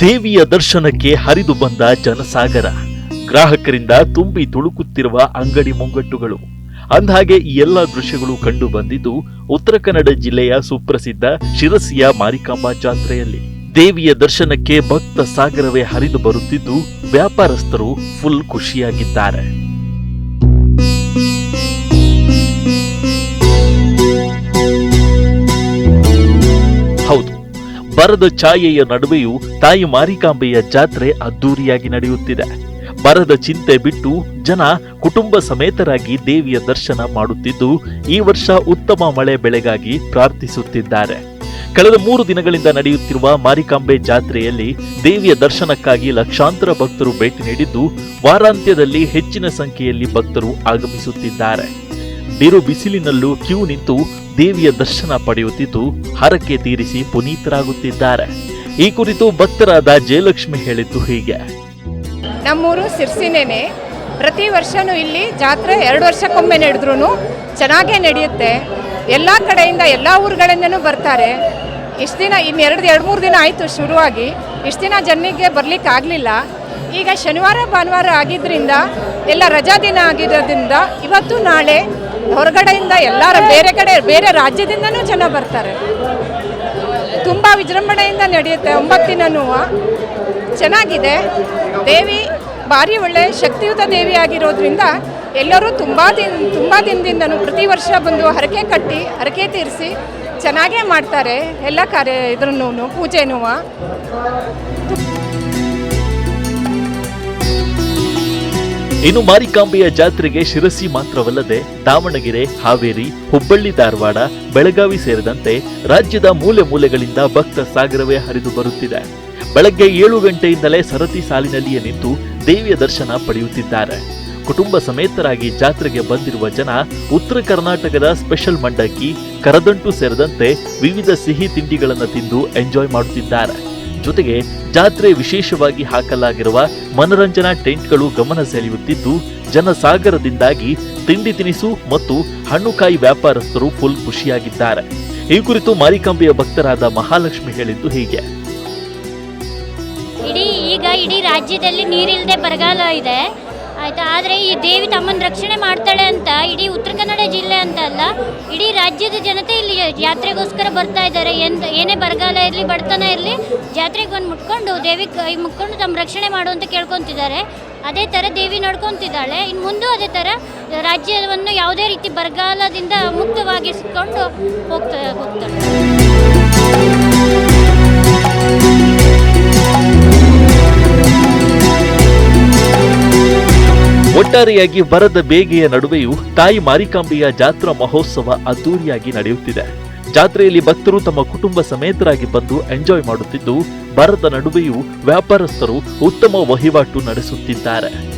ದೇವಿಯ ದರ್ಶನಕ್ಕೆ ಹರಿದು ಬಂದ ಜನಸಾಗರ. ಗ್ರಾಹಕರಿಂದ ತುಂಬಿ ತುಳುಕುತ್ತಿರುವ ಅಂಗಡಿ ಮುಂಗಟ್ಟುಗಳು. ಅಂದಹಾಗೆ ಈ ಎಲ್ಲ ದೃಶ್ಯಗಳು ಕಂಡು ಬಂದಿದ್ದು ಉತ್ತರ ಕನ್ನಡ ಜಿಲ್ಲೆಯ ಸುಪ್ರಸಿದ್ಧ ಶಿರಸಿಯ ಮಾರಿಕಾಂಬಾ ಜಾತ್ರೆಯಲ್ಲಿ. ದೇವಿಯ ದರ್ಶನಕ್ಕೆ ಭಕ್ತ ಸಾಗರವೇ ಹರಿದು ಬರುತ್ತಿದ್ದು ವ್ಯಾಪಾರಸ್ಥರು ಫುಲ್ ಖುಷಿಯಾಗಿದ್ದಾರೆ. ಬರದ ಛಾಯೆಯ ನಡುವೆಯೂ ತಾಯಿ ಮಾರಿಕಾಂಬೆಯ ಜಾತ್ರೆ ಅದ್ದೂರಿಯಾಗಿ ನಡೆಯುತ್ತಿದೆ. ಬರದ ಚಿಂತೆ ಬಿಟ್ಟು ಜನ ಕುಟುಂಬ ಸಮೇತರಾಗಿ ದೇವಿಯ ದರ್ಶನ ಮಾಡುತ್ತಿದ್ದು, ಈ ವರ್ಷ ಉತ್ತಮ ಮಳೆ ಬೆಳೆಗಾಗಿ ಪ್ರಾರ್ಥಿಸುತ್ತಿದ್ದಾರೆ. ಕಳೆದ ಮೂರು ದಿನಗಳಿಂದ ನಡೆಯುತ್ತಿರುವ ಮಾರಿಕಾಂಬೆ ಜಾತ್ರೆಯಲ್ಲಿ ದೇವಿಯ ದರ್ಶನಕ್ಕಾಗಿ ಲಕ್ಷಾಂತರ ಭಕ್ತರು ಭೇಟಿ ನೀಡಿದ್ದು, ವಾರಾಂತ್ಯದಲ್ಲಿ ಹೆಚ್ಚಿನ ಸಂಖ್ಯೆಯಲ್ಲಿ ಭಕ್ತರು ಆಗಮಿಸುತ್ತಿದ್ದಾರೆ. ಬಿರು ಬಿಸಿಲಿನಲ್ಲೂ ಕ್ಯೂ ನಿಂತು ದೇವಿಯ ದರ್ಶನ ಪಡೆಯುತ್ತಿದ್ದು ಹರಕೆ ತೀರಿಸಿ ಪುನೀತರಾಗುತ್ತಿದ್ದಾರೆ. ಈ ಕುರಿತು ಭಕ್ತರಾದ ಜಯಲಕ್ಷ್ಮಿ ಹೇಳಿದ್ದು ಹೀಗೆ. ನಮ್ಮೂರು ಸಿರ್ಸಿನೇನೆ ಪ್ರತಿ ವರ್ಷವೂ ಇಲ್ಲಿ ಜಾತ್ರೆ ಎರಡು ವರ್ಷಕ್ಕೊಮ್ಮೆ ನಡೆದ್ರೂ ಚೆನ್ನಾಗೇ ನಡೆಯುತ್ತೆ. ಎಲ್ಲ ಕಡೆಯಿಂದ ಎಲ್ಲ ಊರುಗಳಿಂದನೂ ಬರ್ತಾರೆ. ಇಷ್ಟು ದಿನ ಇನ್ನು ಎರಡು ಎರಡು ಮೂರು ದಿನ ಆಯಿತು ಶುರುವಾಗಿ. ಇಷ್ಟು ದಿನ ಜನರಿಗೆ ಬರಲಿಕ್ಕೆ ಆಗಲಿಲ್ಲ. ಈಗ ಶನಿವಾರ, ಭಾನುವಾರ ಆಗಿದ್ದರಿಂದ ಎಲ್ಲ ರಜಾ ದಿನ ಆಗಿರೋದ್ರಿಂದ ಇವತ್ತು ನಾಳೆ ಹೊರಗಡೆಯಿಂದ ಎಲ್ಲರ ಬೇರೆ ಕಡೆ, ಬೇರೆ ರಾಜ್ಯದಿಂದನೂ ಜನ ಬರ್ತಾರೆ. ತುಂಬ ವಿಜೃಂಭಣೆಯಿಂದ ನಡೆಯುತ್ತೆ ಒಂಬತ್ತು ದಿನನೂ ಚೆನ್ನಾಗಿದೆ. ದೇವಿ, ಭಾರಿ ಒಳ್ಳೆ ಶಕ್ತಿಯುತ ದೇವಿ ಆಗಿರೋದ್ರಿಂದ ಎಲ್ಲರೂ ತುಂಬ ದಿನ, ತುಂಬ ದಿನದಿಂದನೂ ಪ್ರತಿ ವರ್ಷ ಬಂದು ಹರಕೆ ಕಟ್ಟಿ, ಹರಕೆ ತೀರಿಸಿ ಚೆನ್ನಾಗೇ ಮಾಡ್ತಾರೆ. ಎಲ್ಲ ಕಾರ್ಯ ಇದ್ರೂ ಪೂಜೆನೂ ಇನ್ನು ಮಾರಿಕಾಂಬೆಯ ಜಾತ್ರೆಗೆ ಶಿರಸಿ ಮಾತ್ರವಲ್ಲದೆ ದಾವಣಗೆರೆ, ಹಾವೇರಿ, ಹುಬ್ಬಳ್ಳಿ, ಧಾರವಾಡ, ಬೆಳಗಾವಿ ಸೇರಿದಂತೆ ರಾಜ್ಯದ ಮೂಲೆ ಮೂಲೆಗಳಿಂದ ಭಕ್ತ ಸಾಗರವೇ ಹರಿದು ಬರುತ್ತಿದೆ. ಬೆಳಗ್ಗೆ ಏಳು ಗಂಟೆಯಿಂದಲೇ ಸರತಿ ಸಾಲಿನಲ್ಲಿಯೇ ನಿಂತು ದೇವಿಯ ದರ್ಶನ ಪಡೆಯುತ್ತಿದ್ದಾರೆ. ಕುಟುಂಬ ಸಮೇತರಾಗಿ ಜಾತ್ರೆಗೆ ಬಂದಿರುವ ಜನ ಉತ್ತರ ಕರ್ನಾಟಕದ ಸ್ಪೆಷಲ್ ಮಂಡಕ್ಕಿ, ಕರದಂಟು ಸೇರಿದಂತೆ ವಿವಿಧ ಸಿಹಿ ತಿಂಡಿಗಳನ್ನು ತಿಂದು ಎಂಜಾಯ್ ಮಾಡುತ್ತಿದ್ದಾರೆ. ಜೊತೆಗೆ ಜಾತ್ರೆ ವಿಶೇಷವಾಗಿ ಹಾಕಲಾಗಿರುವ ಮನರಂಜನಾ ಟೆಂಟ್ಗಳು ಗಮನ ಸೆಳೆಯುತ್ತಿದ್ದು, ಜನಸಾಗರದಿಂದಾಗಿ ತಿಂಡಿ ತಿನಿಸು ಮತ್ತು ಹಣ್ಣುಕಾಯಿ ವ್ಯಾಪಾರಸ್ಥರು ಫುಲ್ ಖುಷಿಯಾಗಿದ್ದಾರೆ. ಈ ಕುರಿತು ಮಾರಿಕಾಂಬೆಯ ಭಕ್ತರಾದ ಮಹಾಲಕ್ಷ್ಮಿ ಹೇಳಿದ್ದು ಹೀಗೆ. ಇಡೀ ಈಗ ಇಡೀ ರಾಜ್ಯದಲ್ಲಿ ನೀರಿಲ್ಲದೆ ಬರಗಾಲ ಇದೆ. ಆಯ್ತಾ? ಆದರೆ ಈ ದೇವಿ ತಮ್ಮನ್ನು ರಕ್ಷಣೆ ಮಾಡ್ತಾಳೆ ಅಂತ ಇಡೀ ಇಡೀ ರಾಜ್ಯದ ಜನತೆ ಇಲ್ಲಿ ಜಾತ್ರೆಗೋಸ್ಕರ ಬರ್ತಾ ಇದ್ದಾರೆ. ಎಂತ ಏನೇ ಬರಗಾಲ ಇರಲಿ, ಬಡತನ ಇರಲಿ, ಜಾತ್ರೆಗೆ ಬಂದು ಮುಟ್ಕೊಂಡು ದೇವಿ ಕೈ ಮುಟ್ಕೊಂಡು ತಮ್ಮ ರಕ್ಷಣೆ ಮಾಡುವಂತ ಕೇಳ್ಕೊತಿದ್ದಾರೆ. ಅದೇ ಥರ ದೇವಿ ನಡ್ಕೊತಿದ್ದಾಳೆ. ಇನ್ನು ಮುಂದೂ ಅದೇ ಥರ ರಾಜ್ಯವನ್ನು ಯಾವುದೇ ರೀತಿ ಬರಗಾಲದಿಂದ ಮುಕ್ತವಾಗಿಸಿಕೊಂಡು ಹೋಗ್ತಾ, ಹೋಗ್ತಾಳೆ. ಒಟ್ಟಾರೆಯಾಗಿ ಬರದ ಬೇಗೆಯ ನಡುವೆಯೂ ತಾಯಿ ಮಾರಿಕಾಂಬೆಯ ಜಾತ್ರಾ ಮಹೋತ್ಸವ ಅದ್ದೂರಿಯಾಗಿ ನಡೆಯುತ್ತಿದೆ. ಜಾತ್ರೆಯಲ್ಲಿ ಭಕ್ತರು ತಮ್ಮ ಕುಟುಂಬ ಸಮೇತರಾಗಿ ಬಂದು ಎಂಜಾಯ್ ಮಾಡುತ್ತಿದ್ದು ಬರದ ನಡುವೆಯೂ ವ್ಯಾಪಾರಸ್ಥರು ಉತ್ತಮ ವಹಿವಾಟು ನಡೆಸುತ್ತಿದ್ದಾರೆ.